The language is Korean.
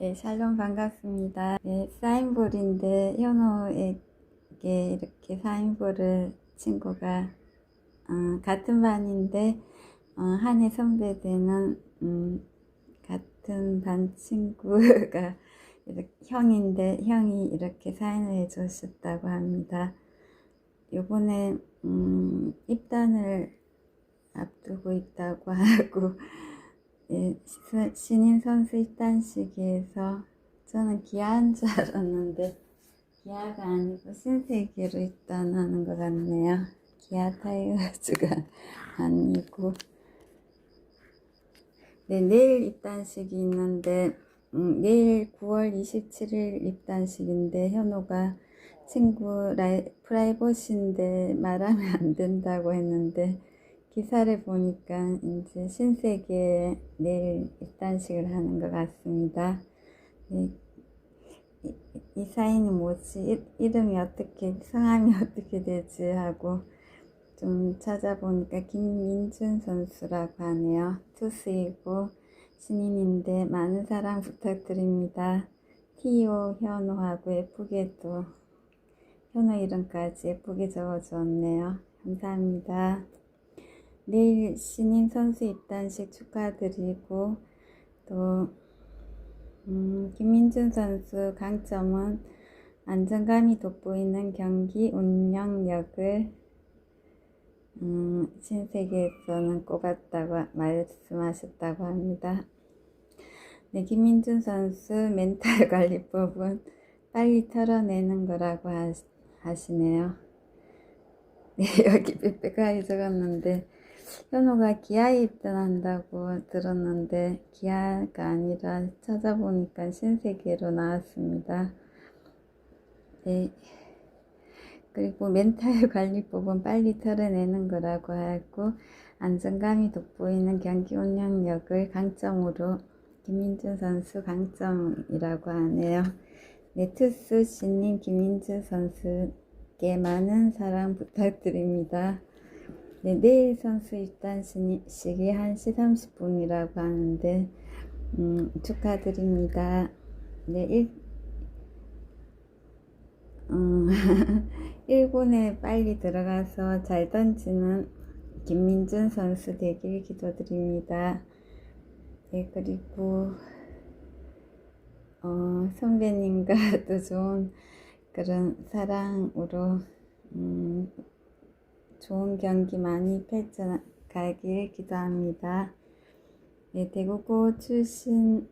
네, 샬롬 반갑습니다. 네, 사인볼인데 현호에게 이렇게 사인볼을 친구가 어, 같은 반인데 어, 한해 선배 되는 음, 같은 반 친구가 이렇게 형인데 형이 이렇게 사인을 해주셨다고 합니다. 요번에 음, 입단을 앞두고 있다고 하고 신인 선수 입단식에서 저는 기아인 줄 알았는데 기아가 아니고 신세계로 입단하는 것 같네요. 기아 타이거즈가 아니고 네, 내일 입단식이 있는데 음, 내일 9월 27일 입단식인데 현호가 친구 라이, 프라이버시인데 말하면 안 된다고 했는데 기사를 보니까 이제 신세계에 내일 입단식을 하는 것 같습니다. 네, 이, 이 사인이 뭐지? 이, 이름이 어떻게, 성함이 어떻게 되지? 하고 좀 찾아보니까 김민준 선수라고 하네요. 투수이고 신인인데 많은 사랑 부탁드립니다. 티오 현호하고 예쁘게도 현호 이름까지 예쁘게 적어주었네요. 감사합니다. 내일 신인 선수 입단식 축하드리고 또 음, 김민준 선수 강점은 안정감이 돋보이는 경기 운영력을 음, 신세계에서는 꼽았다고 말씀하셨다고 합니다. 네, 김민준 선수 멘탈 관리법은 빨리 털어내는 거라고 하, 하시네요. 네, 여기 빽빽하게 적었는데 현호가 기아에 입단한다고 들었는데 기아가 아니라 찾아보니까 신세계로 나왔습니다. 네. 그리고 멘탈 관리법은 빨리 털어내는 거라고 하고 안정감이 돋보이는 경기 운영력을 강점으로 김민준 선수 강점이라고 하네요. 네, 투수 신인 김민준 선수께 많은 사랑 부탁드립니다. 네, 내일 선수 입단식이 1시 30분이라고 하는데 음, 축하드립니다. 네, 일, 음, 1군에 빨리 들어가서 잘 던지는 김민준 선수 되길 기도드립니다. 네, 그리고 어, 선배님과도 좋은 그런 사랑으로 음, 좋은 경기 많이 펼쳐가길 기도합니다. 네, 대구고 출신